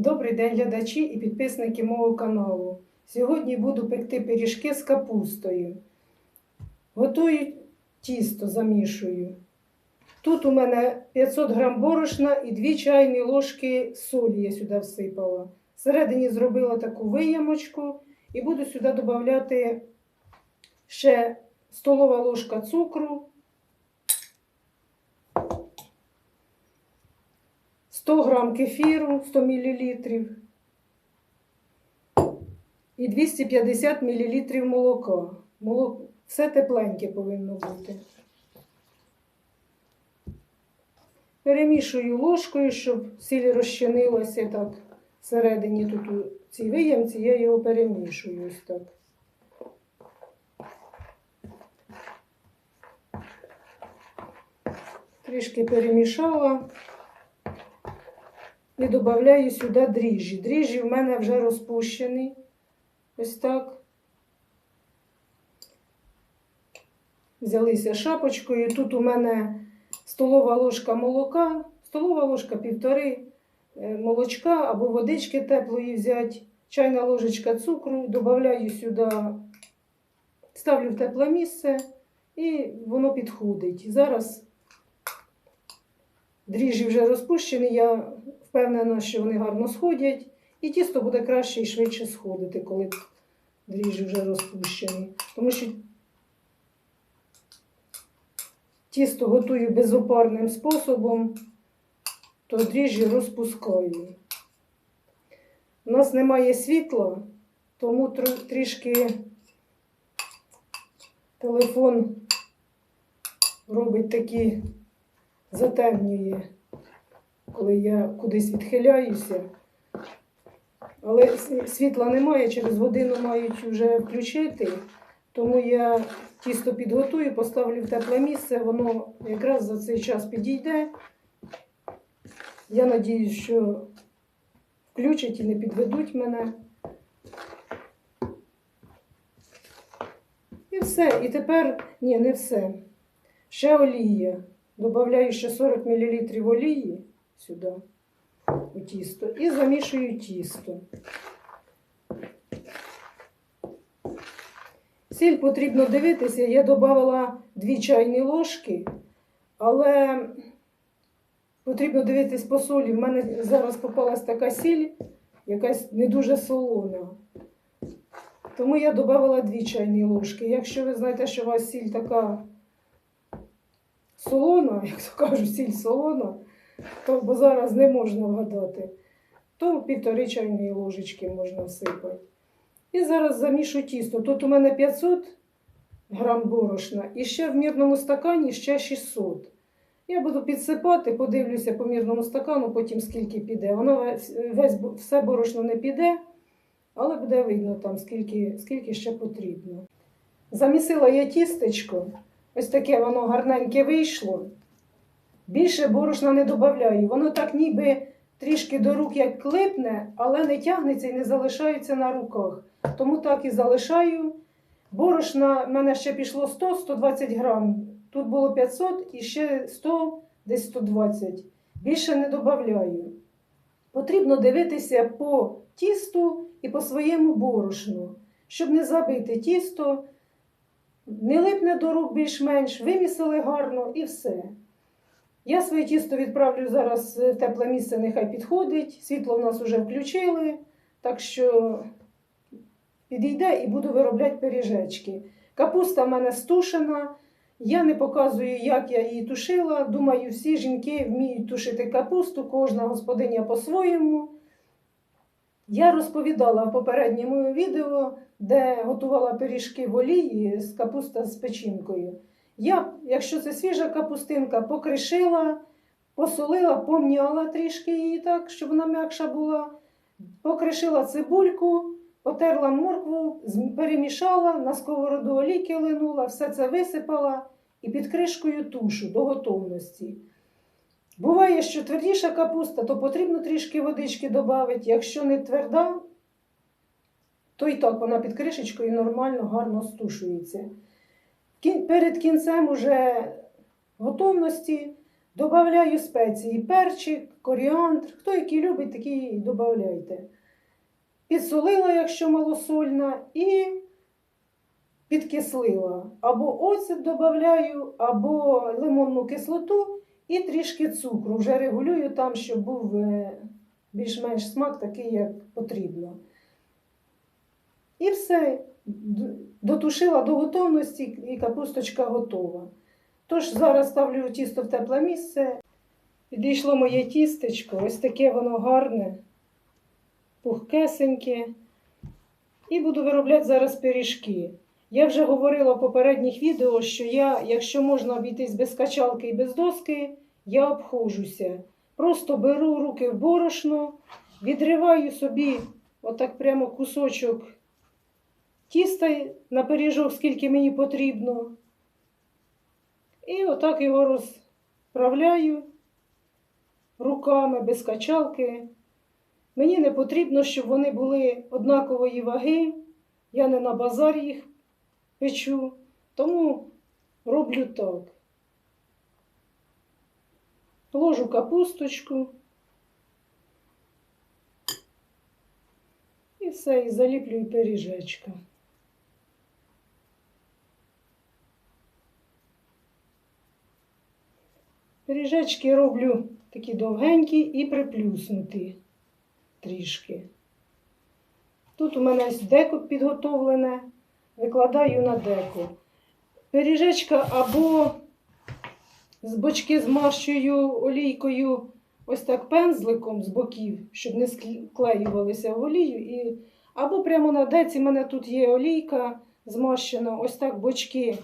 Добрий день, глядачі і підписники мого каналу. Сьогодні буду пекти пиріжки з капустою. Готую тісто, замішую. Тут у мене 500 грам борошна і 2 чайні ложки солі я сюди всипала. Всередині зробила таку виямочку і буду сюди додати ще столова ложка цукру, 100 грам кефіру, 100 мл і 250 мл молока. Молоко, все тепленьке повинно бути. Перемішую ложкою, щоб сіль розчинилася так всередині тут у цій виямці, я його перемішую ось так. Трішки перемішала і додаю сюди дріжджі. Дріжджі в мене вже розпущені. Ось так. Взялися шапочкою. Тут у мене столова ложка молока, столова ложка півтори е, молочка або водички теплої взяти, чайна ложечка цукру, додаю сюди, ставлю в тепле місце і воно підходить. Зараз дріжджі вже розпущені, я впевнена, що вони гарно сходять, і тісто буде краще і швидше сходити, коли дріжджі вже розпущені. Тому що тісто готую безопарним способом, то дріжджі розпускаю. У нас немає світла, тому трішки телефон робить такі затемнює, коли я кудись відхиляюся. Але світла немає, через годину мають вже включити, тому я тісто підготую, поставлю в тепле місце, воно якраз за цей час підійде. Я надіюсь, що включать і не підведуть мене. І все. І тепер, ні, не все. Ще олія. Добавляю ще 40 мл олії сюди у тісто і замішую тісто. Сіль потрібно дивитися, я додавала 2 чайні ложки, але потрібно дивитись по солі. В мене зараз попалась така сіль, якась не дуже солона. Тому я додавала 2 чайні ложки. Якщо ви знаєте, що у вас сіль така солона, як то кажуть, сіль солона, то бо зараз не можна вгадати, то півтори чайної ложечки можна всипати. І зараз замішу тісто. Тут у мене 500 грам борошна і ще в мірному стакані ще 600. Я буду підсипати, подивлюся по мірному стакану, потім скільки піде. Воно весь, все борошно не піде, але буде видно там, скільки, скільки ще потрібно. Замісила я тістечко. Ось таке воно гарненьке вийшло. Більше борошна не додаю. Воно так ніби трішки до рук як клипне, але не тягнеться і не залишається на руках. Тому так і залишаю. Борошна в мене ще пішло 100-120 грам. Тут було 500 і ще 100, десь 120. Більше не додаю. Потрібно дивитися по тісту і по своєму борошну, щоб не забити тісто, не липне до рук більш-менш, вимісили гарно і все. Я своє тісто відправлю зараз в тепле місце, нехай підходить. Світло в нас вже включили, так що підійде і буду виробляти пиріжечки. Капуста в мене стушена. Я не показую, як я її тушила. Думаю, всі жінки вміють тушити капусту, кожна господиня по-своєму. Я розповідала в попередньому відео, де готувала пиріжки в олії з капуста з печінкою. Я, якщо це свіжа капустинка, покришила, посолила, помняла трішки її так, щоб вона м'якша була. Покришила цибульку, потерла моркву, перемішала, на сковороду олійки линула, все це висипала і під кришкою тушу до готовності. Буває, що твердіша капуста, то потрібно трішки водички додати. Якщо не тверда, то і так вона під кришечкою нормально, гарно стушується. Перед кінцем уже готовності Добавляю спеції, перчик, коріандр. Хто який любить, такий додавайте. Підсолила, якщо малосольна, і підкислила. Або оцет додаю, або лимонну кислоту і трішки цукру. Вже регулюю там, щоб був е, більш-менш смак такий, як потрібно. І все. Дотушила до готовності і капусточка готова. Тож зараз ставлю тісто в тепле місце. Підійшло моє тістечко, ось таке воно гарне, пухкесеньке. І буду виробляти зараз пиріжки. Я вже говорила в попередніх відео, що я, якщо можна обійтись без качалки і без доски, я обходжуся. Просто беру руки в борошно, відриваю собі отак прямо кусочок тіста на пиріжок, скільки мені потрібно. І отак його розправляю руками без качалки. Мені не потрібно, щоб вони були однакової ваги. Я не на базар їх печу, тому роблю так. Ложу капусточку. І все, і заліплюю пиріжечка. Пиріжечки роблю такі довгенькі і приплюснуті трішки. Тут у мене деко підготовлене, викладаю на деко. Пиріжечка або з бочки змащую олійкою ось так пензликом з боків, щоб не склеювалися в олію. І... Або прямо на деці в мене тут є олійка змащена, ось так бочки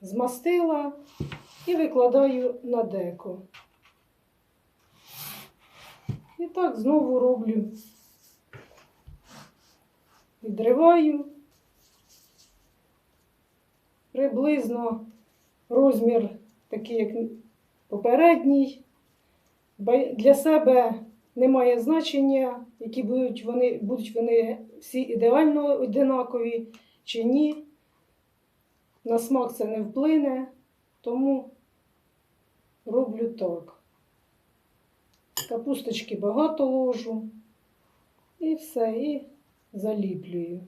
змастила і викладаю на деко. І так знову роблю. Відриваю приблизно розмір такий, як попередній. Для себе немає значення, які будуть вони, будуть вони всі ідеально одинакові чи ні. На смак це не вплине, тому роблю так. Капусточки багато ложу. І все, і заліплюю.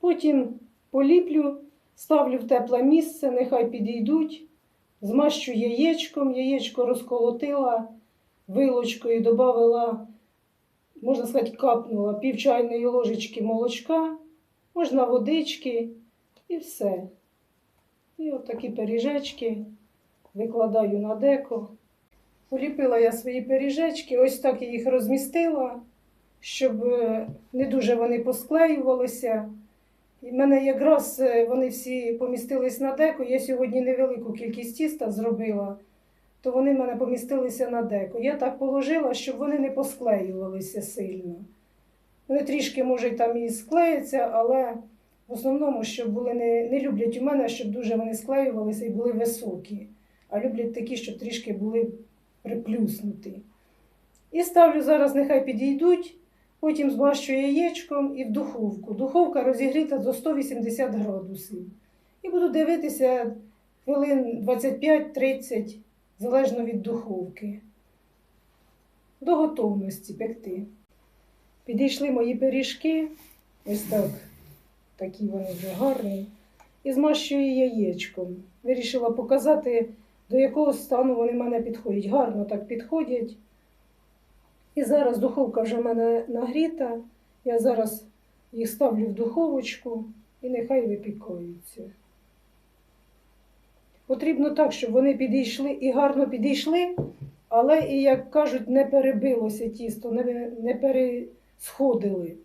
Потім поліплю, ставлю в тепле місце, нехай підійдуть, змащу яєчком, яєчко розколотила вилочкою, додала, можна сказати, капнула пів чайної ложечки молочка, можна водички і все. І от такі пиріжечки викладаю на деко. Поліпила я свої пиріжечки, ось так я їх розмістила, щоб е, не дуже вони посклеювалися. І в мене якраз е, вони всі помістились на деко. Я сьогодні невелику кількість тіста зробила, то вони в мене помістилися на деко. Я так положила, щоб вони не посклеювалися сильно. Вони трішки, може, там і склеяться, але в основному, щоб були не, не люблять у мене, щоб дуже вони склеювалися і були високі, а люблять такі, щоб трішки були приплюснуті. І ставлю зараз, нехай підійдуть. Потім змащую яєчком і в духовку. Духовка розігріта до 180 градусів. І буду дивитися хвилин 25-30, залежно від духовки. До готовності пекти. Підійшли мої пиріжки, ось так, такі вони вже гарні. І змащую яєчком. Вирішила показати, до якого стану вони мене підходять. Гарно так підходять. І зараз духовка вже в мене нагріта. Я зараз їх ставлю в духовочку і нехай випікаються. Потрібно так, щоб вони підійшли і гарно підійшли, але і, як кажуть, не перебилося тісто, не, не пересходили.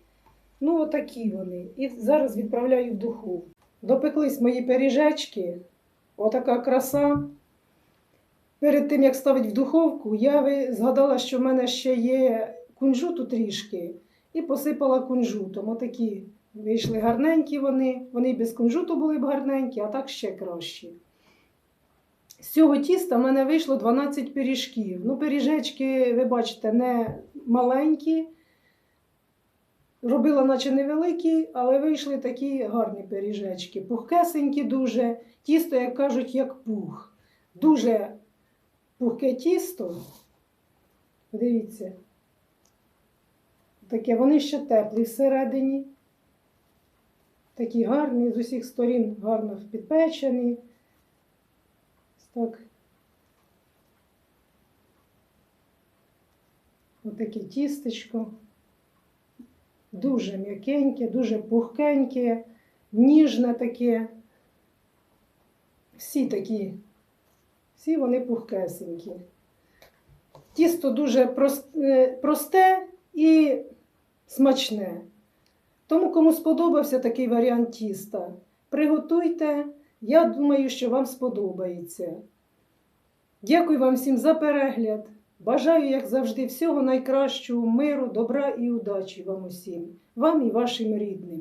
Ну, отакі вони. І зараз відправляю в духовку. Допеклись мої пиріжечки, отака краса. Перед тим, як ставити в духовку, я згадала, що в мене ще є кунжуту трішки, і посипала кунжутом. Отакі вийшли гарненькі вони. Вони без кунжуту були б гарненькі, а так ще кращі. З цього тіста в мене вийшло 12 пиріжків. Ну, пиріжечки, ви бачите, не маленькі. Робила, наче невеликі, але вийшли такі гарні пиріжечки. Пухкесенькі дуже, тісто, як кажуть, як пух. Дуже пухке тісто. Дивіться. Таке, вони ще теплі всередині. Такі гарні, з усіх сторін гарно підпечені. Так. Отаке тістечко. Дуже м'якеньке, дуже пухкеньке, ніжне таке. Всі такі, всі вони пухкесенькі. Тісто дуже е, просте і смачне. Тому, кому сподобався такий варіант тіста, приготуйте. Я думаю, що вам сподобається. Дякую вам всім за перегляд. Бажаю, як завжди, всього найкращого, миру, добра і удачі вам усім, вам і вашим рідним.